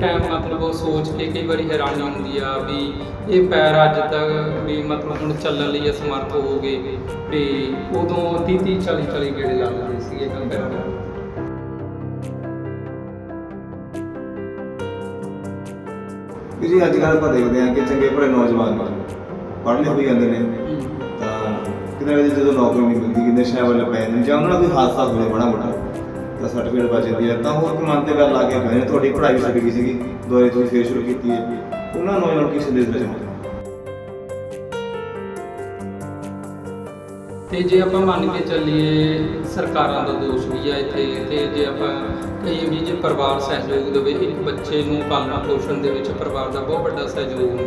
Time ਮਤਲਬ ਉਹ ਸੋਚ ਕੇ ਕਈ ਵਾਰੀ ਹੈਰਾਨੀ ਹੁੰਦੀ ਆ ਵੀ ਇਹ ਪੈਰ ਅੱਜ ਤੱਕ ਵੀ ਮਤਲਬ ਹੁਣ ਚੱਲਣ ਲਈ ਅਸਮਰਥ ਹੋ ਗਏ ਵੀ ਉਦੋਂ 30 30 40 40 ਗੇੜੇ ਲੱਗਦੇ ਸੀਗੇ ਕੰਪੇਅਰ ਨਾਲ ਜੀ ਅੱਜ ਕੱਲ੍ਹ ਆਪਾਂ ਦੇਖਦੇ ਹਾਂ ਕਿ ਚੰਗੇ ਭਲੇ ਨੌਜਵਾਨ ਪੜ੍ਹਨੇ ਹੋਈ ਜਾਂਦੇ ਨੇ। ਤਾਂ ਕਿਤੇ ਕਿਤੇ ਜਦੋਂ ਨੌਕਰੀ ਨਹੀਂ ਮਿਲਦੀ ਕਿ ਨਸ਼ਿਆਂ ਵੱਲ ਪੈ ਜਾਂਦੇ ਜਾਂ ਉਹਨਾਂ ਦਾ ਕੋਈ ਹਾਦਸਾ ਹੋਵੇ ਬੜਾ ਤਾਂ ਸਰਟੀਫਿਕੇਟ ਬਚ ਜਾਂਦੀ ਹੈ। ਤਾਂ ਹੋਰ ਇੱਕ ਮਨ ਤੇ ਗੱਲ ਲਾ ਕੇ ਨੇ। ਤੁਹਾਡੀ ਪੜ੍ਹਾਈ ਛੱਡ ਗਈ ਸੀਗੀ। ਦੁਬਾਰੇ ਤੁਸੀਂ ਫੇਰ ਸ਼ੁਰੂ ਕੀਤੀ ਹੈ। ਉਹਨਾਂ ਨੌਜਵਾਨਾਂ ਨੂੰ ਕੀ ਸੰਦੇਸ਼ ਦੇਣਾ ਤੇ ਜੇ ਆਪਾਂ ਮੰਨ ਕੇ ਚੱਲੀਏ ਸਰਕਾਰਾਂ ਦਾ ਦੋਸ਼ ਵੀ ਆ ਇੱਥੇ। ਤੇ ਜੇ ਆਪਾਂ ਕਹੀਏ ਵੀ ਜੇ ਪਰਿਵਾਰ ਸਹਿਯੋਗ ਦੇਵੇ ਇੱਕ ਬੱਚੇ ਨੂੰ ਪਾਲਣਾ ਪੋਸ਼ਣ ਦੇ ਵਿੱਚ ਪਰਿਵਾਰ ਦਾ ਬਹੁਤ ਵੱਡਾ ਸਹਿਯੋਗ ਹੁੰਦਾ।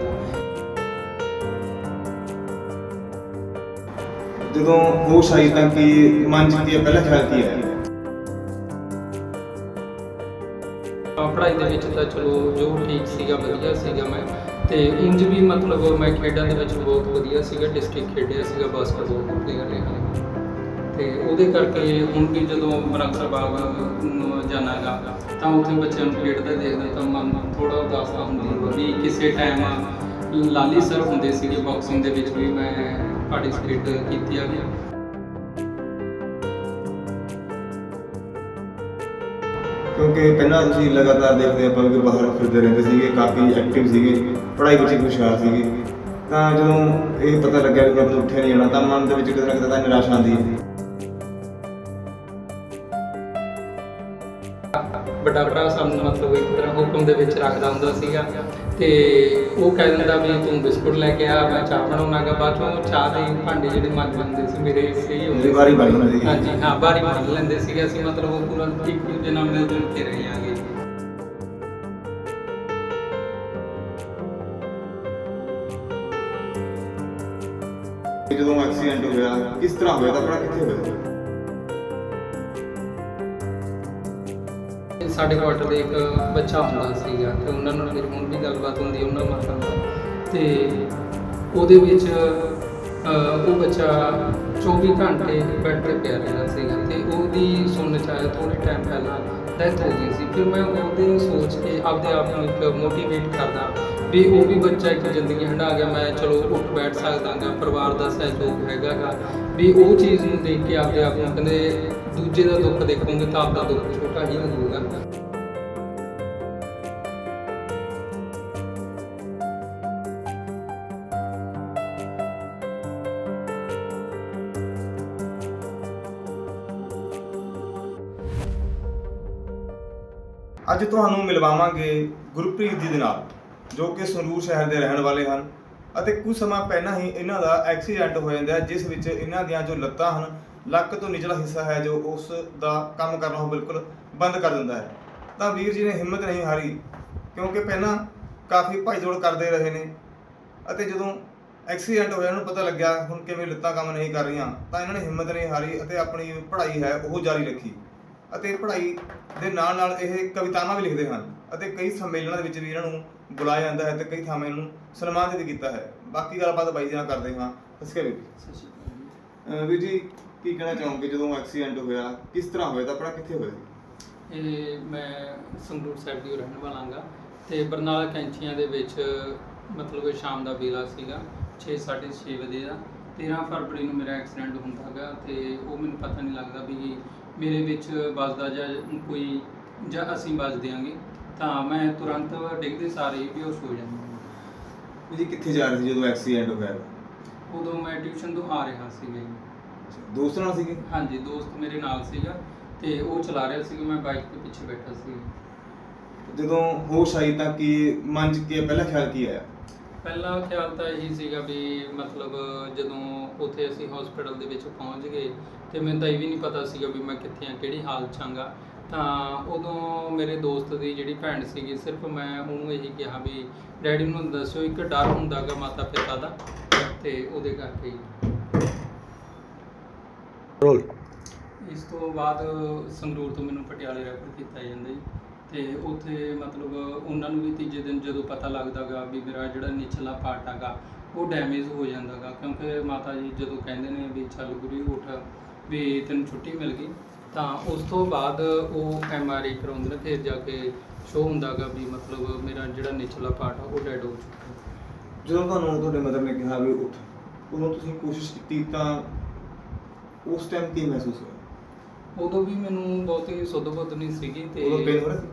ਜਦੋਂ ਹੋਸ਼ ਆਈ ਤਾਂ ਕਿ ਮਨ ਚ ਕੀ ਪਹਿਲਾ ਖਿਆਲ ਕੀ ਹੈ ਪੜ੍ਹਾਈ ਦੇ ਵਿੱਚ ਤਾਂ ਚਲੋ ਜੋ ਠੀਕ ਸੀਗਾ, ਵਧੀਆ ਸੀਗਾ ਮੈਂ। ਤੇ ਇੰਜ ਵੀ ਮਤਲਬ ਮੈਂ ਖੇਡਾਂ ਦੇ ਵਿੱਚ ਬਹੁਤ ਵਧੀਆ ਸੀਗਾ ਡਿਸਟ੍ਰਿਕਟ ਖੇਡਿਆ ਸੀਗਾ ਬਾਸਕਟਬਾਲ ਦੀ ਗੱਲ ਹੈ ਤੇ ਉਹਦੇ ਕਰਕੇ ਹੁਣ ਵੀ ਜਦੋਂ ਮਰਕਸਰ ਬਾਗ ਨੂੰ ਜਾਣਾਗਾ, ਤਾਂ ਉੱਥੇ ਬੱਚਿਆਂ ਨੂੰ ਖੇਡਦੇ ਦੇਖਦੇ ਤਾਂ ਮਨ ਥੋੜਾ ਉਦਾਸ ਹੁੰਦੀ ਵੀ ਕਿਸੇ ਟਾਈਮ ਲਾਲੀ ਸਰ ਹੁੰਦੇ ਸੀਗੇ ਬਾਕਸਿੰਗ ਦੇ ਵਿੱਚ ਵੀ ਮੈਂ ਪਾਰਟਿਸਿਪੇਟ ਕੀਤੀ ਆ। ਗਿਆ ਕਿਉਂਕਿ ਪਹਿਲਾਂ ਤੁਸੀਂ ਲਗਾਤਾਰ ਦੇਖਦੇ ਆਪਾਂ ਕਿ ਬਾਹਰ ਫਿਰਦੇ ਰਹਿੰਦੇ ਸੀਗੇ, ਕਾਫੀ ਐਕਟਿਵ ਸੀਗੇ, ਪੜ੍ਹਾਈ ਵਿੱਚ ਵੀ ਹੁਸ਼ਿਆਰ ਸੀਗੇ। ਤਾਂ ਜਦੋਂ ਇਹ ਪਤਾ ਲੱਗਿਆ ਕਿ ਆਪਾਂ ਉੱਠਿਆ ਨਹੀਂ ਜਾਣਾ, ਤਾਂ ਮਨ ਦੇ ਵਿੱਚ ਕਿਤੇ ਨਾ ਕਿਤੇ ਤਾਂ ਨਿਰਾਸ਼ਾ ਆਉਂਦੀ ਹੈ। ਵੱਡਾ ਭਰਾ ਸਾਨੂੰ ਮਤਲਬ ਇੱਕ ਤਰ੍ਹਾਂ ਹੁਕਮ ਦੇ ਵਿੱਚ ਰੱਖਦਾ ਹੁੰਦਾ ਸੀਗਾ ਤੇ ਉਹ ਕਹਿ ਦਿੰਦਾ ਵੀ ਤੂੰ ਬਿਸਕੁਟ ਲੈ ਕੇ ਆ ਮੈਂ ਚਾਹ ਬਣਾਉਣਾਗਾ ਬਾਅਦ ਚੋਂ ਚਾਹ ਦੇ ਭਾਂਡੇ ਜਿਹੜੇ ਮੰਗ ਲੈਂਦੇ ਸੀ ਮੇਰੇ ਸਹੀ ਹੁੰਦੇ ਮੇਰੀ ਵਾਰੀ ਬਣ ਜਾਂਦੀ ਸੀ। ਹਾਂਜੀ ਹਾਂ ਬਾਰੀ ਮੰਨ ਲੈਂਦੇ ਸੀਗੇ ਅਸੀਂ ਮਤਲਬ ਉਹ ਪੂਰਾ ਇੱਕ ਦੂਜੇ ਨਾਲ ਮਿਲ ਜੁਲ ਕੇ ਰਹੇ ਆਂਗੇ। ਜਦੋਂ ਐਕਸੀਡੈਂਟ ਹੋਇਆ ਕਿਸ ਤਰ੍ਹਾਂ ਹੋਇਆ? ਤਾਂ ਕਿੱਥੇ ਹੋਇਆ? ਸਾਡੇ ਕੁਆਟਰ ਦੇ ਇੱਕ ਬੱਚਾ ਹੁੰਦਾ ਸੀਗਾ ਤੇ ਉਹਨਾਂ ਨਾਲ ਮੇਰੀ ਹੁਣ ਵੀ ਗੱਲਬਾਤ ਹੁੰਦੀ, ਉਹਨਾਂ ਮਾਤਾ ਨਾਲ। ਤੇ ਉਹਦੇ ਵਿੱਚ ਉਹ ਬੱਚਾ 24 ਘੰਟੇ ਬੈੱਡ ਤੇ ਪਿਆ ਰਹਿੰਦਾ ਸੀਗਾ ਤੇ ਉਹਦੀ ਸੁਣਨ ਚ ਆਇਆ ਥੋੜੇ ਟਾਈਮ ਪਹਿਲਾਂ ਡੈਥ ਹੋ ਗਈ ਸੀ। ਫਿਰ ਮੈਂ ਉਹਦੇ ਸੋਚ ਕੇ ਆਪਦੇ ਆਪ ਨੂੰ ਇੱਕ ਮੋਟੀਵੇਟ ਕਰਦਾ ਵੀ ਉਹ ਵੀ ਬੱਚਾ ਇੱਕ ਜ਼ਿੰਦਗੀ ਹੰਢਾ ਗਿਆ, ਮੈਂ ਚਲੋ ਉੱਠ ਬੈਠ ਸਕਦਾਗਾ ਪਰਿਵਾਰ ਦਾ ਸਹਿਯੋਗ ਹੈਗਾਗਾ ਵੀ ਉਹ ਚੀਜ਼ ਨੂੰ ਦੇਖ ਕੇ ਆਪਦੇ ਆਪ ਨੂੰ ਕਹਿੰਦੇ ਦੂਜੇ ਦਾ ਦੁੱਖ ਦੇਖੋਗੇ ਤਾਂ ਆਪਦਾ ਦੁੱਖ ਛੋਟਾ ਹੀ ਹੋਊਗਾ। ਅੱਜ ਤੁਹਾਨੂੰ ਮਿਲਵਾਵਾਂਗੇ ਗੁਰਪ੍ਰੀਤ ਜੀ ਦੇ ਨਾਲ। ਜੋ ਕਿ ਸੰਗਰੂਰ ਸ਼ਹਿਰ ਦੇ ਰਹਿਣ ਵਾਲੇ ਹਨ। ਅਤੇ ਕੁਝ ਸਮਾਂ ਪਹਿਲਾਂ ਹੀ ਇਹਨਾਂ ਦਾ ਐਕਸੀਡੈਂਟ ਹੋ ਜਾਂਦਾ ਹੈ, ਜਿਸ ਵਿੱਚ ਇਹਨਾਂ ਦੀਆਂ ਜੋ ਲੱਤਾਂ ਹਨ, ਲੱਕ ਤੋਂ ਨਿਚਲਾ ਹਿੱਸਾ ਹੈ, ਜੋ ਉਸ ਦਾ ਕੰਮ ਕਰਨਾ ਉਹ ਬਿਲਕੁਲ ਬੰਦ ਕਰ ਦਿੰਦਾ ਹੈ। ਤਾਂ ਵੀਰ ਜੀ ਨੇ ਹਿੰਮਤ ਨਹੀਂ ਹਾਰੀ, ਕਿਉਂਕਿ ਪਹਿਲਾਂ ਕਾਫੀ ਭਾਈਜੋੜ ਕਰਦੇ ਰਹੇ ਨੇ। ਅਤੇ ਜਦੋਂ ਐਕਸੀਡੈਂਟ ਹੋਇਆ ਉਹਨੂੰ ਪਤਾ ਲੱਗਿਆ, ਹੁਣ ਕਿਵੇਂ ਲੱਤਾਂ ਕੰਮ ਨਹੀਂ ਕਰ ਰਹੀਆਂ, ਤਾਂ ਇਹਨਾਂ ਨੇ ਹਿੰਮਤ ਨਹੀਂ ਹਾਰੀ ਅਤੇ ਆਪਣੀ ਪੜ੍ਹਾਈ ਹੈ ਉਹ ਜਾਰੀ ਰੱਖੀ। ਅਤੇ ਪੜ੍ਹਾਈ ਦੇ ਨਾਲ ਨਾਲ ਇਹ ਕਵਿਤਾਵਾਂ ਵੀ ਲਿਖਦੇ ਹਨ ਅਤੇ ਕਈ ਸੰਮੇਲਨਾਂ ਦੇ ਵਿੱਚ ਵੀ ਇਹਨਾਂ ਨੂੰ ਬੁਲਾਇਆ ਜਾਂਦਾ ਹੈ ਤੇ ਕਈ ਥਾਵਾਂ ਇਹਨਾਂ ਨੂੰ ਸਨਮਾਨਿਤ ਵੀ ਕੀਤਾ ਹੈ। ਬਾਕੀ ਗੱਲਬਾਤ ਬਾਈ ਜੀ ਨਾਲ ਕਰਦੇ ਹਾਂ। ਸਸਕੇ ਵੀ ਵੀਰ ਜੀ। ਕੀ ਕਹਿਣਾ ਚਾਹੋਗੇ ਜਦੋਂ ਐਕਸੀਡੈਂਟ ਹੋਇਆ? ਕਿਸ ਤਰ੍ਹਾਂ ਹੋਇਆ? ਤਾਂ ਆਪਣਾ ਕਿੱਥੇ ਹੋਇਆ? ਇਹ ਮੈਂ ਸੰਗਰੂਰ ਸਾਹਿਬ ਦੀ ਰਹਿਣ ਵਾਲਾ ਹਾਂ ਤੇ ਬਰਨਾਲਾ ਕੈਂਚੀਆਂ ਦੇ ਵਿੱਚ ਮਤਲਬ ਇਹ ਸ਼ਾਮ ਦਾ ਵੇਲਾ ਸੀਗਾ 6:30 ਵਜੇ ਦਾ। 13 ਫਰਵਰੀ ਨੂੰ ਮੇਰਾ ਐਕਸੀਡੈਂਟ ਹੁੰਦਾ ਹੈਗਾ ਤੇ ਉਹ ਮੈਨੂੰ ਪਤਾ ਨਹੀਂ ਲੱਗਦਾ ਵੀ ਮੇਰੇ ਵਿੱਚ ਵੱਜਦਾ ਜਾਂ ਕੋਈ ਜਾਂ ਅਸੀਂ ਵੱਜ ਦਿਆਂਗੇ ਤਾਂ ਮੈਂ ਤੁਰੰਤ ਡਿੱਗਦੇ ਸਾਰੇ ਹੀ ਬੇਹੋਸ਼ ਹੋ ਜਾਂਦਾ ਜੀ ਕਿੱਥੇ ਜਾ ਰਹੇ ਸੀ ਜਦੋਂ ਐਕਸੀਡੈਂਟ ਹੋਇਆ? ਉਦੋਂ ਮੈਂ ਟਿਊਸ਼ਨ ਤੋਂ ਆ ਰਿਹਾ ਸੀਗਾ ਜੀ। ਦੋਸਤ ਨਾਲ ਸੀਗੇ? ਹਾਂਜੀ ਦੋਸਤ ਮੇਰੇ ਨਾਲ ਸੀਗਾ ਤੇ ਉਹ ਚਲਾ ਰਿਹਾ ਸੀਗਾ ਮੈਂ ਬਾਈਕ ਦੇ ਪਿੱਛੇ ਬੈਠਾ ਸੀ ਜਦੋਂ ਹੋਸ਼ ਆਈ ਤਾਂ ਕੀ ਮਨ ਚ ਕੀ ਪਹਿਲਾ ਖਿਆਲ ਕੀ ਆਇਆ? ਪਹਿਲਾ ਖਿਆਲ ਤਾਂ ਇਹੀ ਸੀਗਾ ਵੀ ਮਤਲਬ ਜਦੋਂ ਉੱਥੇ ਅਸੀਂ ਹਸਪੀਟਲ ਦੇ ਵਿੱਚ ਪਹੁੰਚ ਗਏ ਤੇ ਮੈਨੂੰ ਤਾਂ ਇਹ ਵੀ ਨਹੀਂ ਪਤਾ ਸੀਗਾ ਵੀ ਮੈਂ ਕਿੱਥੇ ਆ ਕਿਹੜੀ ਹਾਲਤ 'ਚ ਆਂਗਾ ਤਾਂ ਉਦੋਂ ਮੇਰੇ ਦੋਸਤ ਦੀ ਜਿਹੜੀ ਭੈਣ ਸੀਗੀ ਸਿਰਫ ਮੈਂ ਉਹਨੂੰ ਇਹੀ ਕਿਹਾ ਵੀ ਡੈਡੀ ਨੂੰ ਦੱਸਿਓ ਇੱਕ ਡਰ ਹੁੰਦਾਗਾ ਮਾਤਾ ਪਿਤਾ ਦਾ। ਤੇ ਉਹਦੇ ਕਰਕੇ ਹੀ। ਰੋਲ। ਇਸ ਤੋਂ ਬਾਅਦ ਸੰਗਰੂਰ ਤੋਂ ਮੈਨੂੰ ਪਟਿਆਲੇ ਰੈਫਰ ਕੀਤਾ ਜਾਂਦਾ ਜੀ। ਤੇ ਉੱਥੇ ਮਤਲਬ ਉਹਨਾਂ ਨੂੰ ਵੀ ਤੀਜੇ ਦਿਨ ਜਦੋਂ ਪਤਾ ਲੱਗਦਾਗਾ ਵੀ ਮੇਰਾ ਜਿਹੜਾ ਨਿਚਲਾ ਪਾਰਟ ਹੈਗਾ, ਉਹ ਡੈਮੇਜ ਹੋ ਜਾਂਦਾਗਾ। ਕਿਉਂਕਿ ਮਾਤਾ ਜੀ ਜਦੋਂ ਕਹਿੰਦੇ ਨੇ ਵੀ ਚੱਲ ਗੁਰੀ ਉੱਠ, ਵੀ ਤੈਨੂੰ ਛੁੱਟੀ ਮਿਲ ਗਈ, ਤਾਂ ਉਸ ਤੋਂ ਬਾਅਦ ਉਹ ਐਮ ਆਰ ਆਈ ਕਰਾਉਂਦੇ ਨੇ, ਫਿਰ ਜਾ ਕੇ ਸ਼ੋ ਹੁੰਦਾਗਾ ਵੀ ਮਤਲਬ ਮੇਰਾ ਜਿਹੜਾ ਨਿਚਲਾ ਪਾਰਟ ਆ, ਉਹ ਡੈਡ ਹੋ ਚੁੱਕਾ। ਜਦੋਂ ਤੁਹਾਨੂੰ ਤੁਹਾਡੇ ਮਦਰ ਨੇ ਕਿਹਾ ਵੀ ਉੱਠ, ਉਦੋਂ ਤੁਸੀਂ ਕੋਸ਼ਿਸ਼ ਕੀਤੀ ਤਾਂ ਉਸ ਟਾਈਮ ਕੀ ਮਹਿਸੂਸ ਹੋਇਆ? ਉਦੋਂ ਵੀ ਮੈਨੂੰ ਬਹੁਤੀ ਸੁੱਧ ਬੁੱਧ ਨਹੀਂ ਸੀਗੀ ਤੇ ਉਦੋਂ pain ਹੋ ਰਿਹਾ ਸੀ?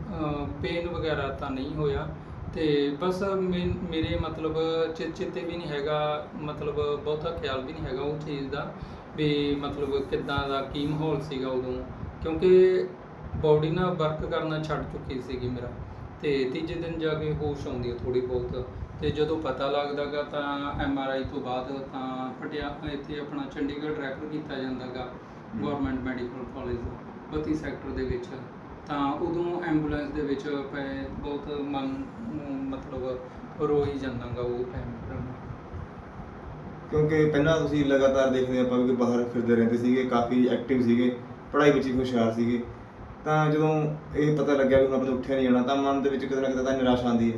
ਪੇਨ ਵਗੈਰਾ ਤਾਂ ਨਹੀਂ ਹੋਇਆ। ਤੇ ਬਸ ਮੇ- ਮੇਰੇ ਮਤਲਬ ਚਿ- ਚਿੱਤੇ ਵੀ ਨਹੀਂ ਹੈਗਾ ਮਤਲਬ ਬਹੁਤਾ ਖਿਆਲ ਵੀ ਨਹੀਂ ਹੈਗਾ ਉਹ ਚੀਜ਼ ਦਾ ਵੀ ਮਤਲਬ ਕਿੱਦਾਂ ਦਾ ਕੀ ਮਾਹੌਲ ਸੀਗਾ ਉਦੋਂ। ਕਿਉਂਕਿ ਬਾਡੀ ਨਾ ਵਰਕ ਕਰਨਾ ਛੱਡ ਚੁੱਕੀ ਸੀਗੀ ਮੇਰਾ। ਤੇ ਤੀਜੇ ਦਿਨ ਜਾ ਕੇ ਹੋਸ਼ ਆਉਂਦੀ ਹੈ ਥੋੜੀ ਬਹੁਤ। ਤੇ ਜਦੋਂ ਪਤਾ ਲੱਗਦਾਗਾ ਤਾਂ ਐਮ ਆਰ ਆਈ ਤੋਂ ਬਾਅਦ ਤਾਂ ਪਟਿਆ ਇੱਥੇ ਆਪਣਾ ਚੰਡੀਗੜ੍ਹ ਰੈਫਰ ਕੀਤਾ ਜਾਂਦਾਗਾ। ਗਵਰਨਮੈਂਟ ਮੈਡੀਕਲ ਕਾਲਜ 32 ਸੈਕਟਰ ਦੇ ਵਿੱਚ। ਤਾਂ ਉਦੋਂ ਐਂਬੂਲੈਂਸ ਦੇ ਵਿੱਚ ਪਏ ਬਹੁਤ ਮਨ ਨੂੰ ਮਤਲਬ ਰੋਈ ਜਾਂਦਾਗਾ ਉਹ ਟਾਈਮ ਕਿਉਂਕਿ ਪਹਿਲਾਂ ਤੁਸੀਂ ਲਗਾਤਾਰ ਦੇਖਦੇ ਆਪਾਂ ਵੀ ਕਿ ਬਾਹਰ ਫਿਰਦੇ ਰਹਿੰਦੇ ਸੀਗੇ ਕਾਫੀ ਐਕਟਿਵ ਸੀਗੇ ਪੜ੍ਹਾਈ ਵਿੱਚ ਵੀ ਹੁਸ਼ਿਆਰ ਸੀਗੇ। ਤਾਂ ਜਦੋਂ ਇਹ ਪਤਾ ਲੱਗਿਆ ਵੀ ਹੁਣ ਆਪਾਂ ਤੋਂ ਉੱਠਿਆ ਨਹੀਂ ਜਾਣਾ ਤਾਂ ਮਨ ਦੇ ਵਿੱਚ ਕਿਤੇ ਨਾ ਕਿਤੇ ਤਾਂ ਨਿਰਾਸ਼ਾ ਆਉਂਦੀ ਹੈ।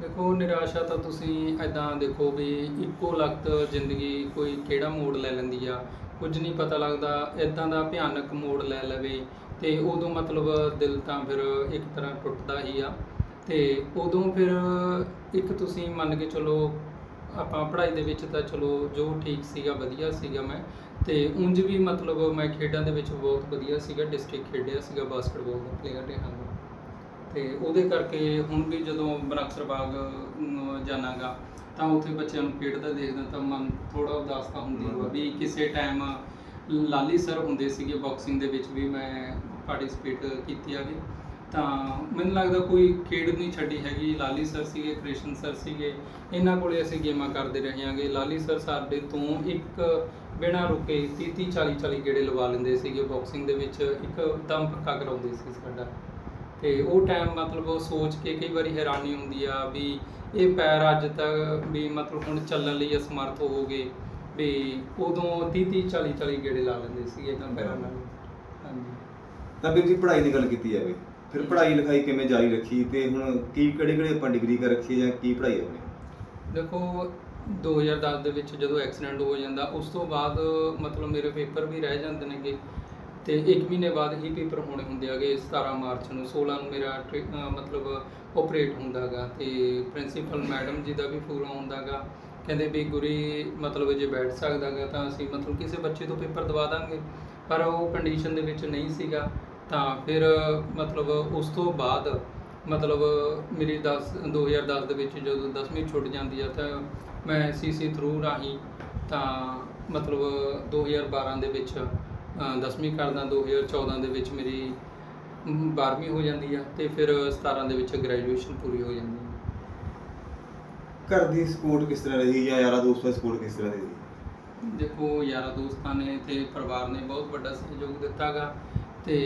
ਦੇਖੋ ਨਿਰਾਸ਼ਾ ਤਾਂ ਤੁਸੀਂ ਐਦਾਂ ਦੇਖੋ ਵੀ ਇੱਕੋ ਲਖਤ ਜ਼ਿੰਦਗੀ ਕੋਈ ਕਿਹੜਾ ਮੋੜ ਲੈ ਲੈਂਦੀ ਆ। ਕੁਝ ਨਹੀਂ ਪਤਾ ਲੱਗਦਾ ਐਦਾਂ ਦਾ ਭਿਆਨਕ ਮੋੜ ਲੈ ਲਵੇ ਤੇ ਉਦੋਂ ਮਤਲਬ ਦਿਲ ਤਾਂ ਫਿਰ ਇੱਕ ਤਰ੍ਹਾਂ ਟੁੱਟਦਾ ਹੀ ਆ। ਤੇ ਉਦੋਂ ਫਿਰ ਇੱਕ ਤੁਸੀਂ ਮੰਨ ਕੇ ਚਲੋ ਆਪਾਂ ਪੜ੍ਹਾਈ ਦੇ ਵਿੱਚ ਤਾਂ ਚਲੋ ਜੋ ਠੀਕ ਸੀਗਾ, ਵਧੀਆ ਸੀਗਾ ਮੈਂ। ਤੇ ਉਂਝ ਵੀ ਮਤਲਬ ਮੈਂ ਖੇਡਾਂ ਦੇ ਵਿੱਚ ਬਹੁਤ ਵਧੀਆ ਸੀਗਾ ਡਿਸਟ੍ਰਿਕਟ ਖੇਡਿਆ ਸੀਗਾ ਬਾਸਕਟਬਾਲ ਦਾ ਪਲੇਅਰ ਰਿਹਾ ਹਾਂ ਤੇ ਉਹਦੇ ਕਰਕੇ ਹੁਣ ਵੀ ਜਦੋਂ ਬਨਕਸਰ ਬਾਗ ਜਾਨਾਗਾ ਤਾਂ ਉੱਥੇ ਬੱਚਿਆਂ ਨੂੰ ਖੇਡਦਾ ਦੇਖਦਾ ਤਾਂ ਮਨ ਥੋੜਾ ਉਦਾਸ ਤਾਂ ਹੁੰਦੀ ਹੋਆ ਵੀ ਕਿਸੇ ਟਾਈਮ ਲਾਲੀ ਸਰ ਹੁੰਦੇ ਸੀਗੇ ਬਾਕਸਿੰਗ ਦੇ ਵਿੱਚ ਵੀ ਮੈਂ ਪਾਰਟਿਸਿਪੇਟ ਕੀਤੀ ਆਗੀ ਤਾਂ ਮੈਨੂੰ ਲੱਗਦਾ ਕੋਈ ਖੇਡ ਨਹੀਂ ਛੱਡੀ ਹੈਗੀ। ਲਾਲੀ ਸਰ ਸੀਗੇ ਕ੍ਰਿਸ਼ਨ ਸਰ ਸੀਗੇ ਇਹਨਾਂ ਕੋਲੇ ਅਸੀਂ ਗੇਮਾਂ ਕਰਦੇ ਰਹੇ ਹਾਂਗੇ। ਲਾਲੀ ਸਰ ਸਾਡੇ ਤੋਂ ਇੱਕ ਬਿਨਾਂ ਰੁਕੇ 30 30 40 40 ਗੇੜੇ ਲਵਾ ਲੈਂਦੇ ਸੀਗੇ। ਬਾਕਸਿੰਗ ਦੇ ਵਿੱਚ ਇੱਕ ਦਮ ਪੱਕਾ ਕਰਾਉਂਦੇ ਸੀ ਸਾਡਾ। ਤੇ ਉਹ ਟਾਈਮ ਮਤਲਬ ਉਹ ਸੋਚ ਕੇ ਕਈ ਵਾਰੀ ਹੈਰਾਨੀ ਹੁੰਦੀ ਆ ਵੀ ਇਹ ਪੈਰ ਅੱਜ ਤੱਕ ਵੀ ਮਤਲਬ ਹੁਣ ਚੱਲਣ ਲਈ ਅਸਮਰਥ ਹੋ ਗਏ ਵੀ ਉਦੋਂ 30 30 40 40 ਗੇੜੇ ਲਾ ਲੈਂਦੇ ਸੀ ਇਹਨਾਂ ਪੈਰਾਂ ਨਾਲ ਹਾਂਜੀ। ਤਾਂ ਵੀਰ ਜੀ ਪੜ੍ਹਾਈ ਦੀ ਗੱਲ ਕੀਤੀ ਜਾਵੇ ਫਿਰ ਪੜ੍ਹਾਈ ਲਿਖਾਈ ਕਿਵੇਂ ਜਾਰੀ ਰੱਖੀ ਤੇ ਹੁਣ ਕੀ ਕਿਹੜੇ ਕਿਹੜੇ ਆਪਾਂ ਡਿਗਰੀ ਕਰ ਰੱਖੀ ਜਾਂ ਕੀ ਪੜ੍ਹਾਈ ਆਪਣੀ? ਦੇਖੋ 2010 ਦੇ ਵਿੱਚ ਜਦੋਂ ਐਕਸੀਡੈਂਟ ਹੋ ਜਾਂਦਾ ਉਸ ਤੋਂ ਬਾਅਦ ਮਤਲਬ ਮੇਰੇ ਪੇਪਰ ਵੀ ਰਹਿ ਜਾਂਦੇ ਨੇਗੇ। ਤੇ 1 ਮਹੀਨੇ ਬਾਅਦ ਹੀ ਪੇਪਰ ਹੋਣੇ ਹੁੰਦੇ ਹੈਗੇ 17 ਮਾਰਚ ਨੂੰ 16 ਨੂੰ ਮੇਰਾ ਟ੍ਰੀ- ਅਹ ਮਤਲਬ ਆਪਰੇਟ ਹੁੰਦਾਗਾ ਤੇ ਪ੍ਰਿੰਸੀਪਲ ਮੈਡਮ ਜੀ ਦਾ ਵੀ ਫੋਨ ਆਉਂਦਾਗਾ, ਕਹਿੰਦੇ ਵੀ ਗੁਰੀ ਮਤਲਬ ਜੇ ਬੈਠ ਸਕਦਾਗਾ ਤਾਂ ਅਸੀਂ ਮਤਲਬ ਕਿਸੇ ਬੱਚੇ ਤੋਂ ਪੇਪਰ ਦਵਾ ਦਾਂਗੇ, ਪਰ ਉਹ ਕੰਡੀਸ਼ਨ ਦੇ ਵਿੱਚ ਨਹੀਂ ਸੀਗਾ, ਤਾਂ ਫਿਰ ਮਤਲਬ ਉਸ ਤੋਂ ਬਾਅਦ ਮਤਲਬ ਮੇਰੀ 10 2010 ਦੇ ਵਿੱਚ ਜਦੋਂ 10ਵੀਂ ਛੁੱਟ ਜਾਂਦੀ ਆ ਤਾਂ ਮੈਂ ਸੀਸੀ ਥਰੂ ਰਾਹੀਂ ਤਾਂ ਮਤਲਬ 2012 ਦੇ ਵਿੱਚ 10ਵੀਂ ਕਰਦਾ 2014 ਦੇ ਵਿੱਚ ਮੇਰੀ 12ਵੀਂ ਹੋ ਜਾਂਦੀ ਆ ਤੇ ਫਿਰ 17 ਦੇ ਵਿੱਚ ਗ੍ਰੈਜੂਏਸ਼ਨ ਪੂਰੀ ਹੋ ਜਾਂਦੀ ਆ। ਘਰ ਦੀ ਸਪੋਰਟ ਕਿਸ ਤਰ੍ਹਾਂ ਰਹੀ ਜਾਂ ਯਾਰਾ ਦੋਸਤਾਂ ਦੀ ਸਪੋਰਟ ਕਿਸ ਤਰ੍ਹਾਂ ਰਹੀ? ਦੇਖੋ ਯਾਰਾਂ ਦੋਸਤਾਂ ਨੇ ਤੇ ਪਰਿਵਾਰ ਨੇ ਬਹੁਤ ਵੱਡਾ ਸਹਿਯੋਗ ਦਿੱਤਾਗਾ ਤੇ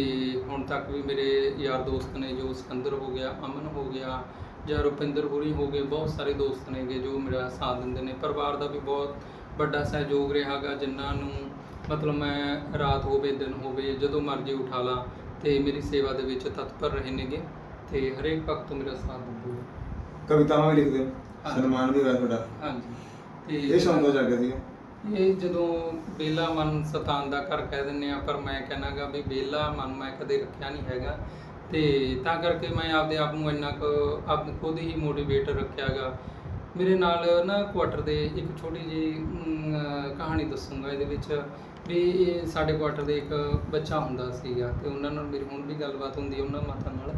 ਹੁਣ ਤੱਕ ਵੀ ਮੇਰੇ ਯਾਰ ਦੋਸਤ ਨੇ ਜੋ ਸਿਕੰਦਰ ਹੋ ਗਿਆ ਅਮਨ ਹੋ ਗਿਆ ਜਾਂ ਰੁਪਿੰਦਰ ਹੋਰੀ ਹੋ ਗਏ ਬਹੁਤ ਸਾਰੇ ਦੋਸਤ ਨੇਗੇ ਜੋ ਮੇਰਾ ਸਾਥ ਦਿੰਦੇ ਨੇ। ਪਰਿਵਾਰ ਦਾ ਵੀ ਬਹੁਤ ਵੱਡਾ ਸਹਿਯੋਗ ਰਿਹਾਗਾ ਜਿਨ੍ਹਾਂ ਨੂੰ ਮਤਲਬ ਮੈਂ ਰਾਤ ਹੋਵੇ ਦਿਨ ਹੋਵੇ ਜਦੋਂ ਮਰਜ਼ੀ ਉਠਾ ਲਾਂ ਤੇ ਮੇਰੀ ਸੇਵਾ ਦੇ ਵਿੱਚ ਤਤਪਰ ਰਹੇ ਨੇਗੇ ਤੇ ਹਰੇਕ ਵਕਤ ਮੇਰਾ ਸਾਥ ਦਿੰਦੇ ਕਵਿਤਾਵਾਂ ਵੀ ਲਿਖਦੇ ਹੋ ਹਾਂਜੀ। ਸਨਮਾਨ ਵੀ ਹੋਇਆ ਤੁਹਾਡਾ। ਹਾਂਜੀ। ਤੇ ਇਹ ਸ਼ੌਂਕ ਤੋਂ ਜਾਗਿਆ ਸੀ ਇਹ ਜਦੋਂ ਬੇਲਾ ਮਨ ਸਤਾਨ ਦਾ ਘਰ ਕਹਿ ਦਿੰਨੇ ਆ ਪਰ ਮੈਂ ਕਹਿਣਾਗਾ ਵੀ ਬੇਲਾ ਮਨ ਮੈਂ ਕਦੇ ਰੱਖਿਆ ਨਹੀਂ ਹੈਗਾ। ਤੇ ਤਾਂ ਕਰਕੇ ਮੈਂ ਆਪਦੇ ਆਪ ਨੂੰ ਇੰਨਾ ਕੁ ਆਪ ਖੁਦ ਹੀ ਮੋਟੀਵੇਟ ਰੱਖਿਆਗਾ ਮੇਰੇ ਨਾਲ ਨਾ ਕੁਆਟਰ ਦੇ ਇੱਕ ਛੋਟੀ ਜੀ ਕਹਾਣੀ ਦੱਸੂੰਗਾ ਇਹਦੇ ਵਿੱਚ ਵੀ ਇਹ ਸਾਡੇ ਕੁਆਟਰ ਦੇ ਇੱਕ ਬੱਚਾ ਹੁੰਦਾ ਸੀਗਾ ਤੇ ਉਹਨਾਂ ਨਾਲ ਮੇਰੀ ਹੁਣ ਵੀ ਗੱਲਬਾਤ ਹੁੰਦੀ ਹੈ ਉਹਨਾਂ ਮਾਤਾ ਨਾਲ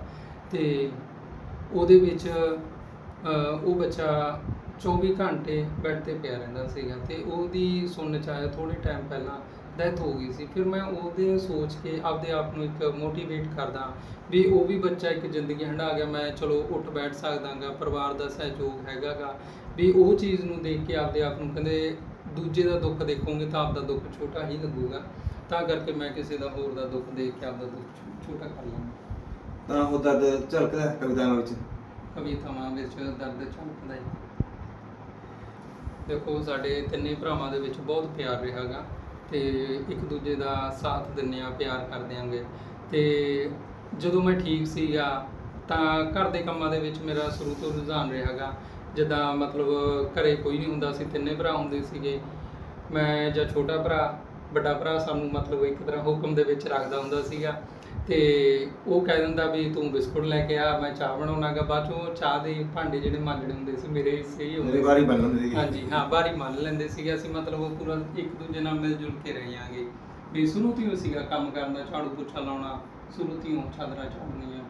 ਤੇ ਉਹਦੇ ਵਿੱਚ ਉਹ ਬੱਚਾ 24 ਘੰਟੇ ਬੈੱਡ ਤੇ ਪਿਆ ਰਹਿੰਦਾ ਸੀਗਾ ਤੇ ਉਹਦੀ ਸੁਣਨ ਚ ਆਇਆ ਥੋੜੇ ਟਾਈਮ ਪਹਿਲਾਂ ਡੈਥ ਹੋ ਗਈ ਸੀ। ਫਿਰ ਮੈਂ ਉਹਦੇ ਸੋਚ ਕੇ ਆਪਦੇ ਆਪ ਨੂੰ ਇੱਕ ਮੋਟੀਵੇਟ ਕਰਦਾ ਵੀ ਉਹ ਵੀ ਬੱਚਾ ਇੱਕ ਜ਼ਿੰਦਗੀ ਹੰਢਾ ਗਿਆ। ਮੈਂ ਚਲੋ ਉੱਠ ਬੈਠ ਸਕਦਾਗਾ ਪਰਿਵਾਰ ਦਾ ਸਹਿਯੋਗ ਹੈਗਾਗਾ। ਵੀ ਉਹ ਚੀਜ਼ ਨੂੰ ਦੇਖ ਕੇ ਆਪਦੇ ਆਪ ਨੂੰ ਕਹਿੰਦੇ ਦੂਜੇ ਦਾ ਦੁੱਖ ਦੇਖੋਗੇ ਤਾਂ ਆਪਦਾ ਦੁੱਖ ਛੋਟਾ ਹੀ ਲੱਗੂਗਾ। ਤਾਂ ਕਰਕੇ ਮੈਂ ਕਿਸੇ ਦਾ ਹੋਰ ਦਾ ਦੁੱਖ ਦੇਖ ਕੇ ਆਪਦਾ ਦੁੱਖ ਛੋਟਾ ਕਰ ਲਾਂਗਾ ਤਾਂ ਉਹ ਦਰਦ ਝਲਕਦਾ ਹੈ ਕਵਿਤਾਵਾਂ ਵਿੱਚ? ਕਵਿਤਾਵਾਂ ਵਿੱਚ ਦਰਦ ਝਲਕਦਾ ਹੈ। ਦੇਖੋ ਸਾਡੇ ਤਿੰਨੇ ਭਰਾਵਾਂ ਦੇ ਵਿੱਚ ਬਹੁਤ ਪਿਆਰ ਰਿਹਾਗਾ ਤੇ ਇੱਕ ਦੂਜੇ ਦਾ ਸਾਥ ਦਿੰਨੇ ਆ ਪਿਆਰ ਕਰਦੇ ਆਂਗੇ ਤੇ ਜਦੋਂ ਮੈਂ ਠੀਕ ਸੀਗਾ, ਤਾਂ ਘਰ ਦੇ ਕੰਮਾਂ ਦੇ ਵਿੱਚ ਮੇਰਾ ਸ਼ੁਰੂ ਤੋਂ ਰੁਝਾਨ ਰਿਹਾਗਾ ਜਿੱਦਾਂ ਮਤਲਬ ਘਰੇ ਕੋਈ ਨਹੀਂ ਹੁੰਦਾ ਸੀ, ਤਿੰਨੇ ਭਰਾ ਹੁੰਦੇ ਸੀਗੇ। ਮੈਂ ਜਾਂ ਛੋਟਾ ਭਰਾ, ਵੱਡਾ ਭਰਾ ਸਾਨੂੰ ਮਤਲਬ ਇੱਕ ਤਰ੍ਹਾਂ ਹੁਕਮ ਦੇ ਵਿੱਚ ਰੱਖਦਾ ਹੁੰਦਾ ਸੀਗਾ। ਤੇ ਉਹ ਕਹਿ ਦਿੰਦਾ ਵੀ ਤੂੰ ਬਿਸਕੁਟ ਲੈ ਕੇ ਆ ਮੈਂ ਚਾਹ ਬਣਾਉਣਾਗਾ। ਬਾਅਦ ਚੋਂ ਚਾਹ ਦੇ ਭਾਂਡੇ ਜਿਹੜੇ ਮਾਂਜਣੇ ਹੁੰਦੇ ਸੀ ਮੇਰੇ ਹਿੱਸੇ ਹੀ ਹੁੰਦੇ ਮੇਰੀ। ਵਾਰੀ ਬਣ ਲੈਂਦੀ ਸੀ ਹਾਂਜੀ ਹਾਂ ਬਾਰੀ ਮੰਨ ਲੈਂਦੇ ਸੀਗੇ। ਅਸੀਂ ਮਤਲਬ ਉਹ ਪੂਰਾ ਇੱਕ ਦੂਜੇ ਨਾਲ ਮਿਲ ਜੁਲ ਕੇ ਰਹੀਆਂਗੇ ਵੀ ਸ਼ੁਰੂ ਤੋਂ ਹੀ ਸੀਗਾ ਕੰਮ ਕਰਨਾ ਝਾੜੂ ਪੋਛਾ ਲਾਉਣਾ। ਸ਼ੁਰੂ ਤੋਂ ਹੀ ਚਾਦਰਾਂ ਝਾੜਨੀਆਂ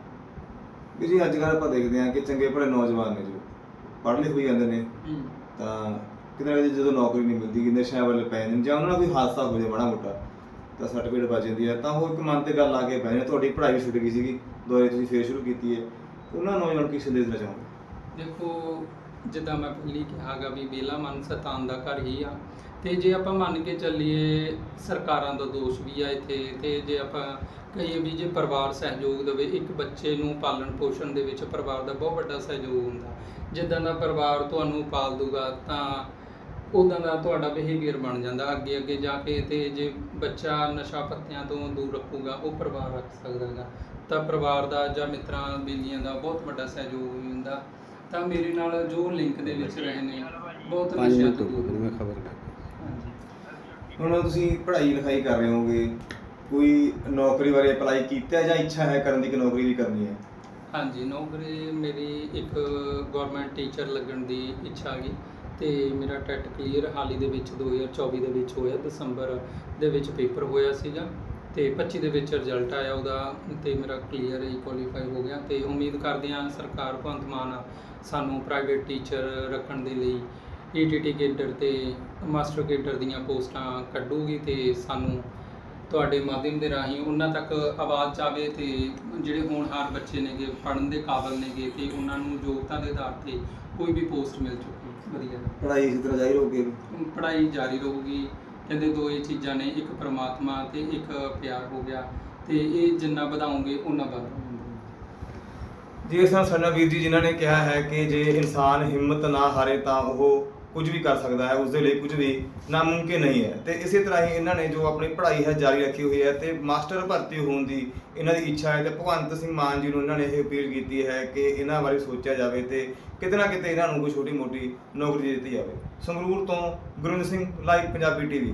ਵੀ ਜੀ ਅੱਜ ਕੱਲ੍ਹ ਆਪਾਂ ਦੇਖਦੇ ਹਾਂ ਕਿ ਚੰਗੇ ਭਲੇ ਨੌਜਵਾਨ ਨੇ ਜੋ ਪੜ੍ਹ ਲਿਖ ਵੀ ਜਾਂਦੇ ਨੇ। ਤਾਂ ਕਿਤੇ ਨਾ ਕਿਤੇ ਜਦੋਂ ਨੌਕਰੀ ਨਹੀਂ ਮਿਲਦੀ ਕਿ ਨਸ਼ਿਆਂ ਵੱਲ ਪੈ ਜਾਂਦੇ ਜਾਂ ਉਹਨਾਂ ਨਾਲ ਕੋਈ ਹਾਦਸਾ ਹੋ ਜਾਏ ਮਾੜਾ ਮੋਟਾ ਤਾਂ ਸਰਟੀਫਿਕੇਟ ਬਚ ਜਾਂਦੀ ਹੈ। ਤਾਂ ਉਹ ਇੱਕ ਮਨ ਤੇ ਗੱਲ ਆ ਕੇ ਪੈ ਜਾਂਦੀ ਤੁਹਾਡੀ ਪੜ੍ਹਾਈ ਵੀ ਛੁੱਟ ਗਈ ਸੀਗੀ। ਦੁਬਾਰੇ ਤੁਸੀਂ ਫੇਰ ਸ਼ੁਰੂ ਕੀਤੀ ਹੈ। ਉਹਨਾਂ ਨੌਜਵਾਨ ਨੂੰ ਕੀ ਸੰਦੇਸ਼ ਦੇਣਾ ਚਾਹੋਗੇ? ਦੇਖੋ, ਜਿੱਦਾਂ ਮੈਂ ਪਹਿਲੀ ਕਿਹਾਗਾ ਵੀ ਬੇਲਾ ਮਨ ਸਤਾਨ ਦਾ ਘਰ ਹੀ ਆ। ਤੇ ਜੇ ਆਪਾਂ ਮੰਨ ਕੇ ਚੱਲੀਏ, ਸਰਕਾਰਾਂ ਦਾ ਦੋਸ਼ ਵੀ ਆ ਇੱਥੇ। ਤੇ ਜੇ ਆਪਾਂ ਕਹੀਏ ਵੀ ਜੇ ਪਰਿਵਾਰ ਸਹਿਯੋਗ ਦੇਵੇ, ਇੱਕ ਬੱਚੇ ਨੂੰ ਪਾਲਣ ਪੋਸ਼ਣ ਦੇ ਵਿੱਚ ਪਰਿਵਾਰ ਦਾ ਬਹੁਤ ਵੱਡਾ ਸਹਿਯੋਗ ਹੁੰਦਾ। ਜਿੱਦਾਂ ਦਾ ਪਰਿਵਾਰ ਤੁਹਾਨੂੰ ਪਾਲ ਦੂਗਾ, ਤਾਂ ਉਦਾਂ ਦਾ ਤੁਹਾਡਾ ਬਿਹੇਵੀਅਰ ਬਣ ਜਾਂਦਾ। ਅੱਗੇ ਅੱਗੇ ਜਾ ਕੇ ਤੇ ਜੇ ਬੱਚਾ ਨਸ਼ਾ ਪੱਤਿਆਂ ਤੋਂ ਦੂਰ ਰੱਖੂਗਾ ਉਹ ਪਰਿਵਾਰ ਰੱਖ ਸਕਦਾ ਗਾ ਤਾਂ ਪਰਿਵਾਰ ਦਾ ਜਾਂ ਮਿੱਤਰਾਂ ਬੇਲੀਆਂ ਦਾ ਬਹੁਤ ਵੱਡਾ ਸਹਿਯੋਗ ਵੀ ਹੁੰਦਾ। ਤਾਂ ਮੇਰੇ ਨਾਲ ਜੋ ਲਿੰਕ ਦੇ ਵਿੱਚ ਰਹੇ ਨੇ ਬਹੁਤ ਨਸ਼ਿਆਂ ਤੋਂ ਦੂਰ ਮੈਂ ਖਬਰ ਹੁਣ ਤੁਸੀਂ ਪੜ੍ਹਾਈ ਲਿਖਾਈ ਕਰ ਰਹੇ ਹੋਗੇ ਕੋਈ ਨੌਕਰੀ ਬਾਰੇ ਅਪਲਾਈ ਕੀਤਾ ਜਾਂ ਇੱਛਾ ਹੈ ਕਰਨ ਦੀ ਕਿ ਨੌਕਰੀ ਵੀ ਕਰਨੀ ਹੈ? ਹਾਂਜੀ ਨੌਕਰੀ ਮੇਰੀ ਇੱਕ ਗਵਰਨਮੈਂਟ ਟੀਚਰ ਲੱਗਣ ਦੀ ਇੱਛਾ ਹੈਗੀ ਤੇ ਮੇਰਾ ਟੈਟ ਕਲੀਅਰ ਹਾਲ ਹੀ ਦੇ ਵਿੱਚ 2024 ਦੇ ਵਿੱਚ ਹੋਇਆ, ਦਸੰਬਰ ਦੇ ਵਿੱਚ ਪੇਪਰ ਹੋਇਆ ਸੀਗਾ ਤੇ 25 ਦੇ ਵਿੱਚ ਰਿਜ਼ਲਟ ਆਇਆ ਉਹਦਾ ਤੇ ਮੇਰਾ ਕਲੀਅਰ ਹੀ ਕੁਆਲੀਫਾਈ ਹੋ ਗਿਆ ਤੇ ਉਮੀਦ ਕਰਦੇ ਹਾਂ ਸਰਕਾਰ ਭਗਵੰਤ ਮਾਨ ਸਾਨੂੰ ਪ੍ਰਾਈਵੇਟ ਟੀਚਰ ਰੱਖਣ ਦੇ ਲਈ ਈਟੀਟੀ ਕੇਡਰ ਤੇ ਮਾਸਟਰ ਕੇਡਰ ਦੀਆਂ ਪੋਸਟਾਂ ਕੱਢੂਗੀ ਤੇ ਸਾਨੂੰ ਤੁਹਾਡੇ ਮਾਧਿਅਮ ਦੇ ਰਾਹੀਂ ਉਹਨਾਂ ਤੱਕ ਆਵਾਜ਼ ਜਾਵੇ ਤੇ ਜਿਹੜੇ ਹੋਣਹਾਰ ਬੱਚੇ ਨੇਗੇ, ਪੜ੍ਹਨ ਦੇ ਕਾਬਲ ਨੇਗੇ ਤੇ ਉਹਨਾਂ ਨੂੰ ਯੋਗਤਾ ਦੇ ਆਧਾਰ ਤੇ ਕੋਈ ਵੀ ਪੋਸਟ ਮਿਲ ਚੁੱਕੀ ਵਧੀਆ। ਪੜ੍ਹਾਈ ਇਸੇ ਤਰ੍ਹਾਂ ਜਾਰੀ ਰਹੂਗੀ? ਪੜ੍ਹਾਈ ਜਾਰੀ ਰਹੂਗੀ। ਕਹਿੰਦੇ ਦੋ ਇਹ ਚੀਜ਼ਾਂ ਨੇ ਇੱਕ ਪ੍ਰਮਾਤਮਾ ਤੇ ਇੱਕ ਪਿਆਰ ਹੋ ਗਿਆ। ਤੇ ਇਹ ਜਿੰਨਾ ਵਧਾਉਂਗੇ ਉਹਨਾਂ ਵਧਦਾ ਜੀ ਇਸ ਤਰ੍ਹਾਂ ਸਾਡਾ ਵੀਰ ਜੀ ਜਿਨ੍ਹਾਂ ਨੇ ਕਿਹਾ ਹੈ ਕਿ ਜੇ ਇਨਸਾਨ ਹਿੰਮਤ ਨਾ ਹਾਰੇ ਤਾਂ ਉਹ ਕੁਝ ਵੀ ਕਰ ਸਕਦਾ ਹੈ ਉਸ ਦੇ ਲਈ ਕੁਝ ਵੀ ਨਾਮੁਮਕਿਨ ਨਹੀਂ ਹੈ। ਤੇ ਇਸੇ ਤਰ੍ਹਾਂ ਹੀ ਇਹਨਾਂ ਨੇ ਜੋ ਆਪਣੀ ਪੜ੍ਹਾਈ ਹੈ, ਜਾਰੀ ਰੱਖੀ ਹੋਈ ਹੈ ਤੇ ਮਾਸਟਰ ਭਰਤੀ ਹੋਣ ਦੀ ਇਹਨਾਂ ਦੀ ਇੱਛਾ ਹੈ ਤੇ ਭਗਵੰਤ ਸਿੰਘ ਮਾਨ ਜੀ ਨੂੰ ਇਹਨਾਂ ਨੇ ਇਹ ਅਪੀਲ ਕੀਤੀ ਹੈ ਕਿ ਇਹਨਾਂ ਬਾਰੇ ਸੋਚਿਆ ਜਾਵੇ ਤੇ ਕਿਤੇ ਨਾ ਕਿਤੇ ਇਹਨਾਂ ਨੂੰ ਕੋਈ ਛੋਟੀ ਮੋਟੀ ਨੌਕਰੀ ਦਿੱਤੀ ਜਾਵੇ। ਸੰਗਰੂਰ ਤੋਂ ਗੁਰਿੰਦਰ ਸਿੰਘ, ਲਾਈਵ, ਪੰਜਾਬੀ ਟੀਵੀ।